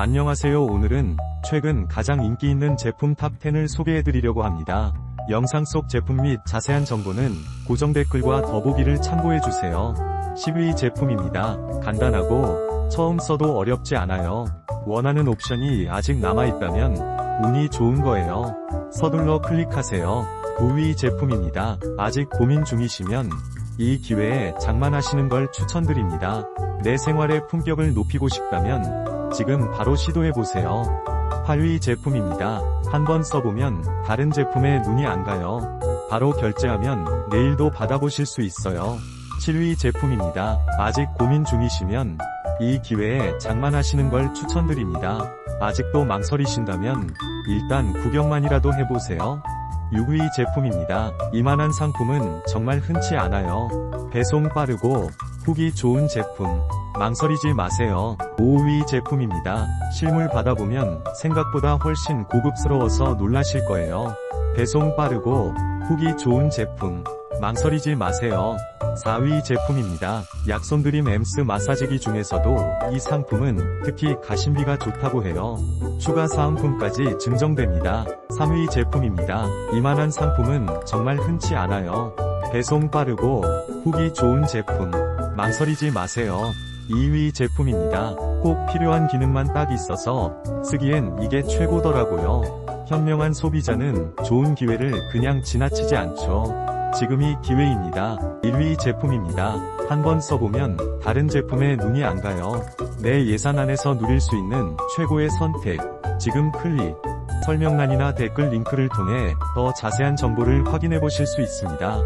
안녕하세요 오늘은 최근 가장 인기 있는 제품 탑10을 소개해드리려고 합니다. 영상 속 제품 및 자세한 정보는 고정 댓글과 더보기를 참고해주세요. 10위 제품입니다. 간단하고 처음 써도 어렵지 않아요. 원하는 옵션이 아직 남아있다면 운이 좋은 거예요. 서둘러 클릭하세요. 9위 제품입니다. 아직 고민 중이시면 이 기회에 장만하시는 걸 추천드립니다. 내 생활의 품격을 높이고 싶다면 지금 바로 시도해보세요. 8위 제품입니다. 한번 써보면 다른 제품에 눈이 안 가요. 바로 결제하면 내일도 받아보실 수 있어요. 7위 제품입니다. 아직 고민 중이시면 이 기회에 장만하시는 걸 추천드립니다. 아직도 망설이신다면 일단 구경만이라도 해보세요. 6위 제품입니다. 이만한 상품은 정말 흔치 않아요. 배송 빠르고 후기 좋은 제품. 망설이지 마세요. 5위 제품입니다. 실물 받아보면 생각보다 훨씬 고급스러워서 놀라실 거예요. 배송 빠르고 후기 좋은 제품. 망설이지 마세요. 4위 제품입니다. 약손드림 엠스 마사지기 중에서도 이 상품은 특히 가심비가 좋다고 해요. 추가 사은품까지 증정됩니다. 3위 제품입니다. 이만한 상품은 정말 흔치 않아요. 배송 빠르고 후기 좋은 제품. 망설이지 마세요. 2위 제품입니다. 꼭 필요한 기능만 딱 있어서 쓰기엔 이게 최고더라고요. 현명한 소비자는 좋은 기회를 그냥 지나치지 않죠. 지금이 기회입니다. 1위 제품입니다. 한번 써보면 다른 제품에 눈이 안 가요. 내 예산 안에서 누릴 수 있는 최고의 선택. 지금 클릭. 설명란이나 댓글 링크를 통해 더 자세한 정보를 확인해 보실 수 있습니다.